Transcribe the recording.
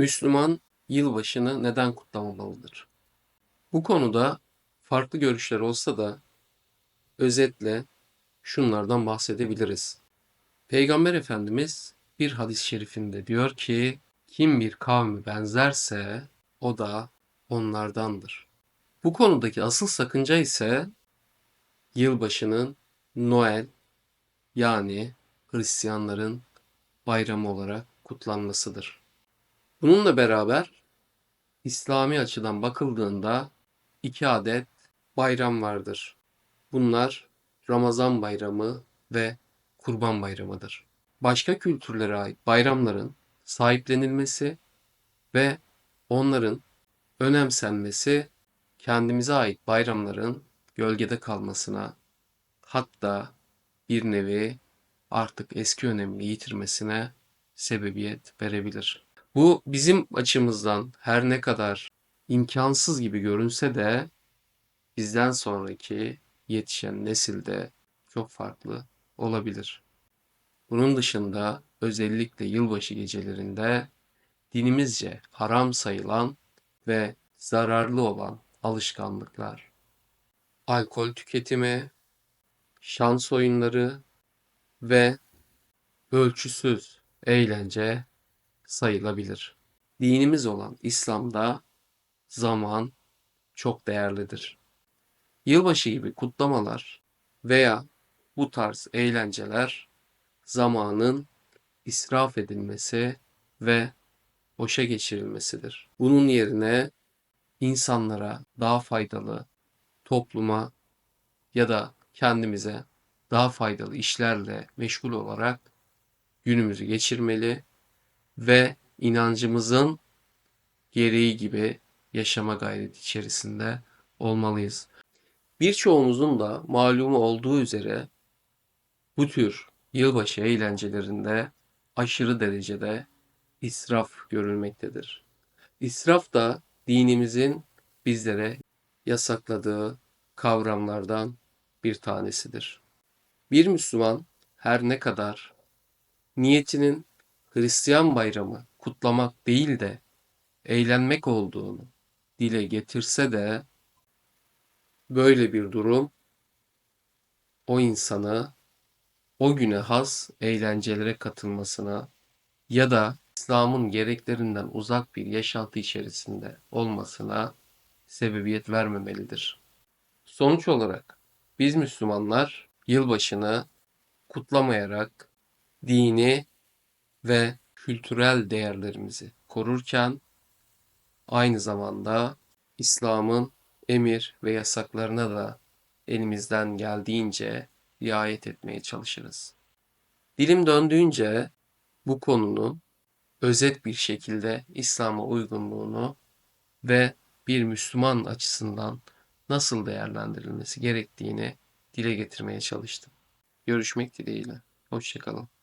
Müslüman yılbaşını neden kutlamamalıdır? Bu konuda farklı görüşler olsa da özetle şunlardan bahsedebiliriz. Peygamber Efendimiz bir hadis-i şerifinde diyor ki kim bir kavmi benzerse o da onlardandır. Bu konudaki asıl sakınca ise yılbaşının Noel yani Hristiyanların bayramı olarak kutlanmasıdır. Bununla beraber İslami açıdan bakıldığında iki adet bayram vardır. Bunlar Ramazan bayramı ve Kurban bayramıdır. Başka kültürlere ait bayramların sahiplenilmesi ve onların önemsenmesi kendimize ait bayramların gölgede kalmasına hatta bir nevi artık eski önemini yitirmesine sebebiyet verebilir. Bu bizim açımızdan her ne kadar imkansız gibi görünse de bizden sonraki yetişen nesilde çok farklı olabilir. Bunun dışında özellikle yılbaşı gecelerinde dinimizce haram sayılan ve zararlı olan alışkanlıklar, alkol tüketimi, şans oyunları ve ölçüsüz eğlence sayılabilir. Dinimiz olan İslam'da zaman çok değerlidir. Yılbaşı gibi kutlamalar veya bu tarz eğlenceler zamanın israf edilmesi ve boşa geçirilmesidir. Bunun yerine insanlara daha faydalı, topluma ya da kendimize daha faydalı işlerle meşgul olarak günümüzü geçirmeli ve inancımızın gereği gibi yaşama gayreti içerisinde olmalıyız. Birçoğumuzun da malumu olduğu üzere bu tür yılbaşı eğlencelerinde aşırı derecede israf görülmektedir. İsraf da dinimizin bizlere yasakladığı kavramlardan bir tanesidir. Bir Müslüman her ne kadar niyetinin Hristiyan bayramı kutlamak değil de eğlenmek olduğunu dile getirse de böyle bir durum o insanı o güne has eğlencelere katılmasına ya da İslam'ın gereklerinden uzak bir yaşantı içerisinde olmasına sebebiyet vermemelidir. Sonuç olarak biz Müslümanlar yılbaşını kutlamayarak dini ve kültürel değerlerimizi korurken aynı zamanda İslam'ın emir ve yasaklarına da elimizden geldiğince riayet etmeye çalışırız. Dilim döndüğünce bu konunun özet bir şekilde İslam'a uygunluğunu ve bir Müslüman açısından nasıl değerlendirilmesi gerektiğini dile getirmeye çalıştım. Görüşmek dileğiyle. Hoşçakalın.